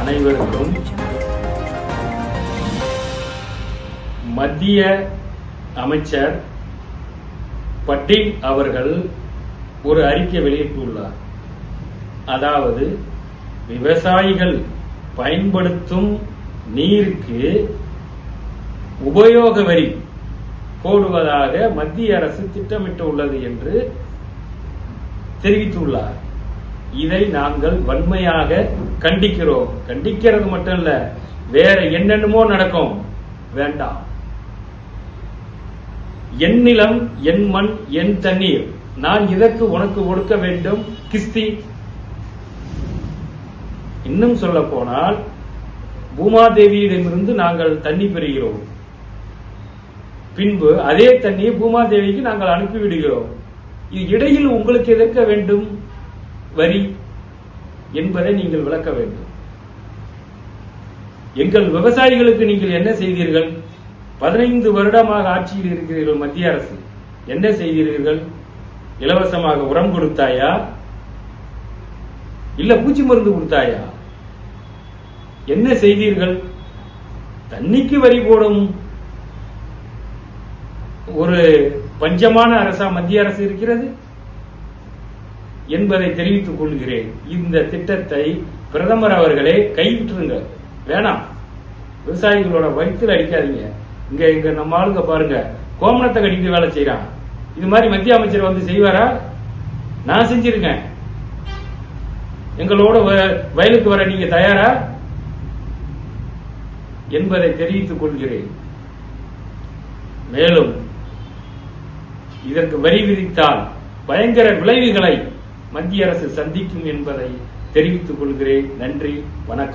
அனைவருக்கும் மத்திய அமைச்சர் பட்டேல் அவர்கள் ஒரு அறிக்கை வெளியிட்டுள்ளார். அதாவது விவசாயிகள் பயன்படுத்தும் நீருக்கு உபயோக வரி போடுவதாக மத்திய அரசு திட்டமிட்டுள்ளது என்று தெரிவித்துள்ளார். இதை நாங்கள் வன்மையாக கண்டிக்கிறோம். கண்டிக்கிறது மட்டும் இல்ல வேற என்னென்னமோ நடக்கும். வேண்டாம். என் நிலம் என் மண் என் தண்ணீர். நான் இதற்கு உனக்கு ஒடுக்க வேண்டும் கிஸ்தி? இன்னும் சொல்ல போனால் பூமாதேவியிடமிருந்து நாங்கள் தண்ணி பெறுகிறோம். பின்பு அதே தண்ணியை பூமாதேவிக்கு நாங்கள் அனுப்பிவிடுகிறோம். இது இடையில் உங்களுக்கு எதிர்க்க வேண்டும்? வரி என்பதை நீங்கள் விளக்க வேண்டும். எங்கள் விவசாயிகளுக்கு நீங்கள் என்ன செய்தீர்கள்? பதினைந்து வருடமாக ஆட்சியில் இருக்கிறீர்கள் மத்திய அரசு. என்ன செய்தீர்கள்? இலவசமாக உரம் கொடுத்தாயா? இல்ல பூச்சி மருந்து கொடுத்தாயா? என்ன செய்தீர்கள்? தண்ணிக்கு வரி போடும் ஒரு பஞ்சமான அரசா மத்திய அரசு இருக்கிறது? என்பதை தெரிவித்துக் கொள்கிறேன். இந்த திட்டத்தை பிரதமர் அவர்களே கைவிட்டுருங்க வேணாம். விவசாயிகளோட வயிற்றுல அடிக்காதீங்க. இங்க இங்க நம்ம ஆளுங்க பாருங்க. கோமணத்தை கட்டிட்டு வேலை செய்யறான் இது மாதிரி மத்திய அமைச்சர் வந்து செய்வாரா? நான் செஞ்சிருக்கேன். எங்களோட வ- வயலுக்கு வர நீங்க தயாரா? என்பதை தெரிவித்துக் கொள்கிறேன். மேலும் இதற்கு வரி விதித்தால் பயங்கர விளைவுகளை மத்திய அரசு சந்திக்கும் என்பதை தெரிவித்துக் கொள்கிறேன். நன்றி வணக்கம்.